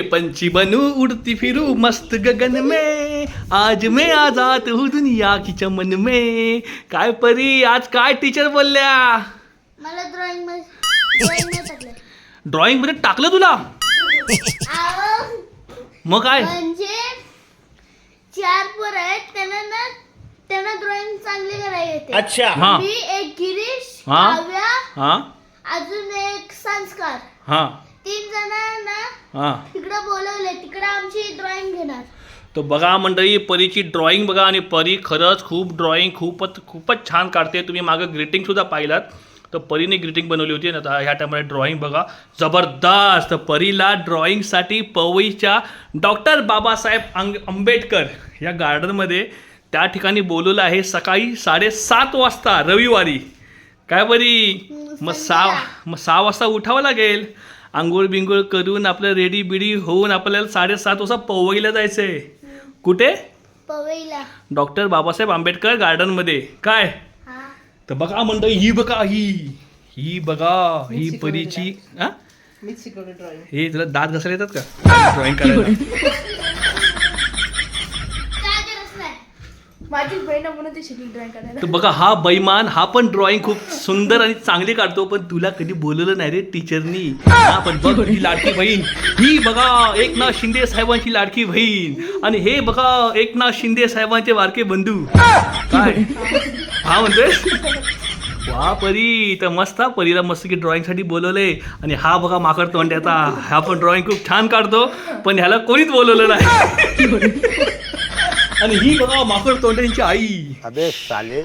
पंछी बनू उड़ती फिरू मस्त गगन में. आज मैं आजाद हूँ दुनिया की चमन में. काय परी आज काय टीचर बोलल्या? मला ड्रॉइंग ड्रॉइंग नाही टाकलं. ड्रॉइंगमध्ये टाकलं तुला? मग काय? म्हणजे चार पोर आहेत त्यांना ना त्यांना ड्रॉइंग चांगली करायला येते. अच्छा. हा. मी एक गिरीश हा. काव्या हा. अजून एक संस्कार. हा. तीन जणांना हा. तिकडं बोलवले तिकडं आमची ड्रॉइंग घेणार. तो बघा मंडळी परीची ड्रॉइंग बघा आणि परी खरंच खूप ड्रॉइंग खूपच खूपच छान काढते. तुम्ही मागं ग्रीटिंग सुद्धा पाहिलात. तर परीने ग्रीटिंग बनवली होती आणि आता ह्या टायमाला ड्रॉइंग बघा. जबरदस्त तर परीला ड्रॉइंगसाठी पवईच्या डॉक्टर बाबासाहेब आंग आंबेडकर या गार्डनमध्ये त्या ठिकाणी बोलवलं आहे सकाळी साडेसात वाजता रविवारी. काय बरी मग सहा मग सहा वाजता उठावं लागेल. आंघोळ बिंघोळ करून आपलं रेडी बिडी होऊन आपल्याला साडेसात वाजता पवईला जायचं आहे कुठे? पवईला. डॉक्टर बाबासाहेब आंबेडकर गार्डनमध्ये. काय? हा. तर बघा मंडळी ही बघा ही. ही बघा ही परीची हा? मीच शिकवलं ड्रॉइंग हे तुला दात घासायला येतात का ड्रॉइंग करायला काय गरज नाही माझीच बहीण आहे म्हणून ती शिकली ड्रॉइंग करायला तर बघा हा बैमान हा पण ड्रॉइंग खूप सुंदर आणि चांगली काढतो पण तुला कधी बोलवलं नाही रे टीचरनी हा पण बघ ही लाडकी बहीण. ही बघा एकनाथ शिंदे साहेबांची लाडकी बहीण. आणि हे बघा एकनाथ शिंदे साहेबांचे बारके बंधू. काय? हा म्हणतोय? वा परी तर मस्त हा परीला मस्त की ड्रॉइंगसाठी बोलवले आणि हा बघा माकड तोंड्याचा. हा पण ड्रॉइंग खूप छान काढतो पण ह्याला कोणीच बोलवलं नाही. आणि ही बघा माकड तोंड्यांची आई. अबे साले.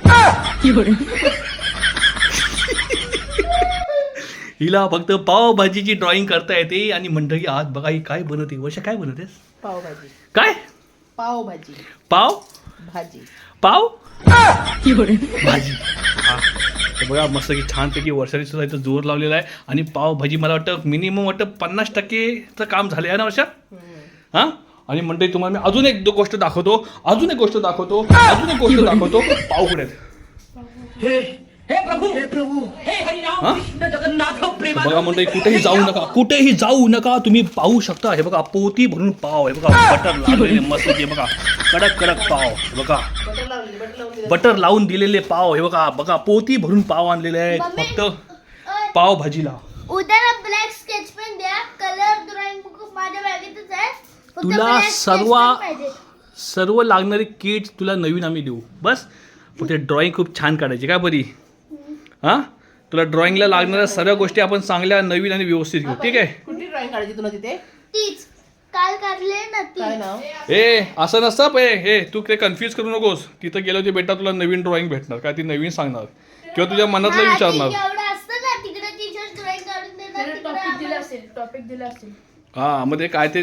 हिला फक्त पावभाजीची ड्रॉइंग करता येते आणि मंडळी आज बघा ही काय बनवते. वर्षा काय बनवतेस? पावभाजी. काय? पावभाजी. पाव? भाजी. पाव? भाजी. हा. तर बघा मस्त की छानपैकी वर्षाने सुद्धा इथं जोर लावलेला आहे. आणि पावभाजी मला वाटतं मिनिमम वाटतं पन्नास टक्केचं काम झालं आहे ना वर्षा? हां? आणि मंडळी तुम्हाला मी अजून एक दो- गोष्ट दाखवतो अजून एक गोष्ट दाखवतो अजून एक गोष्ट दाखवतो. पाव कुठे आहेत? हा? बघा मंडळी कुठेही जाऊ नका कुठेही जाऊ नका तुम्ही पाहू शकता. हे बघा पोती भरून पाव आहे बघा बटर लावलेले मस्त हे बघा कडक कडक पाव हे बघा. बटर लावून दिलं बटर लावून दिलेले पाव हे बघा बघा पोती भरून पाव आणलेले आहेत. फक्त पाव भाजीला उद्या ना ब्लॅक स्केच पेन द्या कलर ड्रॉइंग बुक माझ्या बॅगेतच आहे फक्त तुला सर्व-. सर्व लागणारे किट तुला नवीन आम्ही देऊ. बस. फक्त ड्रॉइंग खूप छान काढायची. का बरी हां? तुला ड्रॉइंगला लागणाऱ्या सर्व गोष्टी आपण चांगल्या नवीन आणि व्यवस्थित घेऊ. ठीक आहे? कुठली ड्रॉइंग काढायची तुला तिथे? तीच. काल काढले ना ती काय नाव? ए असं नसतं पे. हे तू ते कन्फ्यूज करू नकोस. तिथं गेलं ते बेटा तुला नवीन ड्रॉइंग भेटणार. काय ती नवीन सांगणार. किंवा तुझ्या मनातलं हा, विचारणार. ठीक, एवढं असतं ना तिकडे टीचर्स ड्रॉइंग काढून देतात तिकडे टॉपिक दिला असेल टॉपिक दिला असेल. हां मग ते काय ते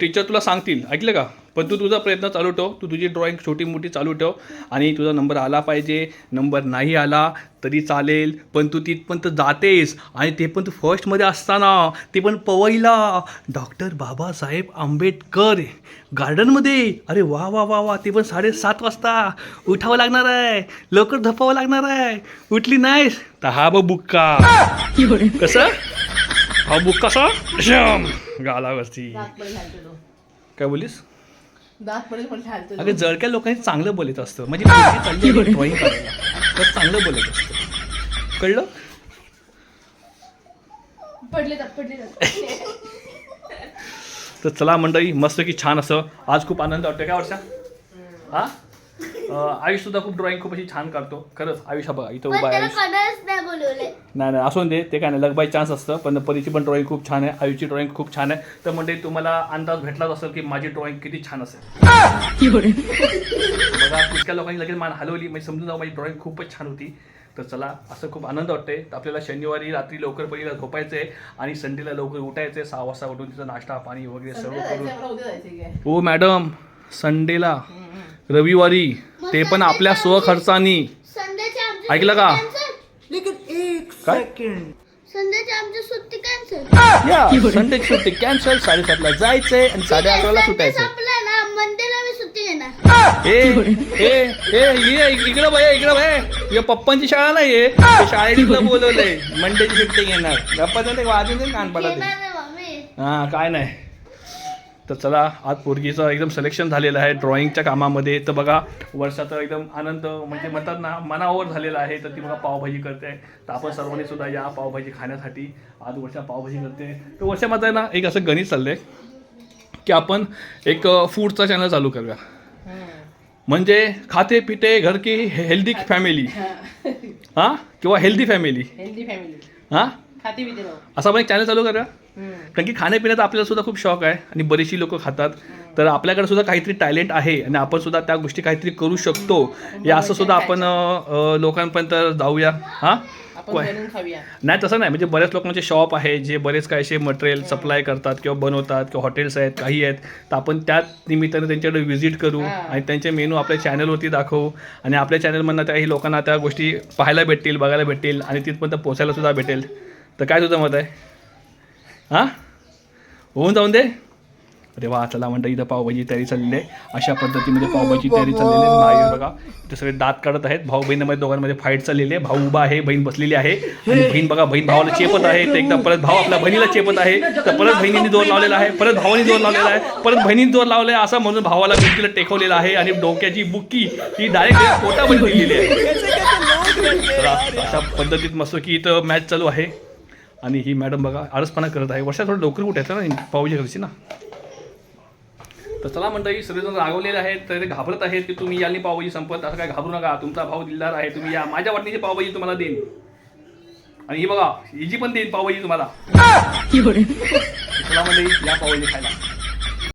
टीचर तुला सांगतील. ऐकलं का? पण तू तुझा प्रयत्न चालू ठेव. तू तुझी ड्रॉइंग छोटी मोठी चालू ठेव. आणि तुझा नंबर आला पाहिजे. नंबर नाही आला तरी चालेल. पण तू तिथपर्यंत जातेस. आणि ते पण तू फर्स्टमध्ये असताना ते पण पवईला. डॉक्टर बाबासाहेब आंबेडकर गार्डनमध्ये अरे वा वा वा वा. ते पण साडेसात वाजता. उठावं लागणार आहे. लवकर झोपावं लागणार आहे. उठली नाहीस? तर हा बुक्का. कसं? हा बुक कसा? शम गालावरती. काय बोलीस. अगं जळक्या लोकांनी चांगलं बोलत असतं. म्हणजे ड्रॉइंग करायला. तर चांगलं बोलत असतं. कळलं? तर चला मंडळी मस्त की छान असं. आज खूप आनंद वाटतोय काय वर्षा? हा? आयुष सुद्धा खूप ड्रॉइंग खूप अशी छान काढतो. खरंच आयुष हा बघा इथं उभा आहे आयुष. नाही बोलवले. नाही नाही असू दे ते काय नाही लग बाय चान्स असतं पण परीची पण ड्रॉइंग खूप छान आहे आयुषची ड्रॉइंग खूप छान आहे. तर म्हणजे तुम्हाला अंदाज भेटलाच असेल की माझी ड्रॉइंग किती छान असेल. बघा कुठल्या लोकांनी लगेच मान हलवली म्हणजे समजून जाऊ माझी ड्रॉइंग खूपच छान होती. तर चला असं खूप आनंद वाटतंय तर आपल्याला शनिवारी रात्री लवकर पहिला झोपायचं आहे आणि संडेला लवकर उठायचं आहे सहा वाजता उठून तिचा नाश्ता पाणी वगैरे सर्व करून. हो मॅडम संडेला रविवारी ते पण आपल्या स्वखर्चानी. ऐकलं का? काय? या संडे सुट्टी कॅन्सल साडेसातला जायचंय आणि साडे अकराला सुटायचं संपला ना मंडेला मी सुट्टी घेणार. ए ए ए ये इकडं बाय इकडं बाय या पप्पांची शाळा शाळेत इकडं बोलवलंय मंडेची सुट्टी घेणार. गप्पा वाजून दे कान पडा घेणार नाही मम्मी. हा काय नाही. तर चला आज पोरगीचं एकदम सिलेक्शन झालेलं आहे ड्रॉइंगच्या कामामध्ये. तर बघा वर्षाचा एकदम आनंद म्हणजे म्हणतात ना मनावर झालेला आहे तर ती बघा पावभाजी करते. तर आपण सर्वांनी सुद्धा या पावभाजी खाण्यासाठी आज वर्षा पावभाजी करते. तर वर्षा माझं आहे ना एक असं गणित चाललंय की आपण एक फूडचा चॅनल चालू करूया. म्हणजे खाते पिते घर की हेल्दी फॅमिली हां. किंवा हेल्दी फॅमिली हेल्दी फॅमिली हां? खाते असं आपण एक चॅनल चालू करूया. कारण की खाण्यापिण्याचा आपल्याला सुद्धा खूप शौक आहे आणि बरीचशी लोक खातात. तर आपल्याकडे सुद्धा काहीतरी टॅलेंट आहे आणि आपण सुद्धा त्या गोष्टी काहीतरी करू शकतो. या असं सुद्धा आपण अं, लोकांपर्यंत जाऊया. हां? आपण काय? बनवून खाऊया. नाही तसं नाही. म्हणजे बऱ्याच लोकांचे शॉप आहे जे बरेच काय असे मटेरियल सप्लाय करतात किंवा बनवतात किंवा हॉटेल्स आहेत काही आहेत. तर आपण त्याच निमित्ताने त्यांच्याकडे व्हिजिट करू हा. आणि त्यांचे मेनू आपल्या चॅनलवरती दाखवू. आणि आपल्या चॅनलमधनं त्याही लोकांना त्या गोष्टी पाहायला भेटतील बघायला भेटतील आणि तिथपर्यंत पोचायला सुद्धा भेटेल. तर काय तुझं मत आहे? हां? होऊन जाऊन दे. अरे वा चला म्हणतं इथं पावभाजी तयारी चाललेली आहे. अशा पद्धतीमध्ये पावभाजी तयारी चाललेली आहे. नाही बघा इथे सगळे दात काढत आहेत. भाऊ बहिणीमध्ये दोघांमध्ये फाईट चाललेली आहे. भाऊ उभा आहे बहीण बसलेली आहे. आणि बहीण बघा बहीण भावाला चेपत आहे. तर एकदा परत भाव आपल्या बहिणीला चेपत आहे. तर परत बहिणीने जोर लावलेला आहे. परत भावाने जोर लावलेला आहे. परत बहिणीने जोर लावला आहे असं म्हणून भावाला भिंतीला टेकवलेला आहे. आणि डोक्याची बुक्की ही डायरेक्ट पोटामध्ये दिलेली आहे. अशा पद्धतीत मस्त की इथं मॅच चालू आहे. आणि ही मॅडम बघा आळसपणा करत आहे. वर्षात थोडं लवकर उठायचं ना पावजी करायची ना. तर चला मंडळी सगळेजण रागवलेले आहेत तर ते घाबरत आहेत की तुम्ही यांनी पावभाजी संपत असं काय घाबरू नका. तुमचा भाव दिलदार आहे तुम्ही या. माझ्या वाटणीची पावभाजी तुम्हाला देईन. आणि ही बघा हिची पण देईन पावभाजी तुम्हाला. चला मंडळी या पावभाजी खायला.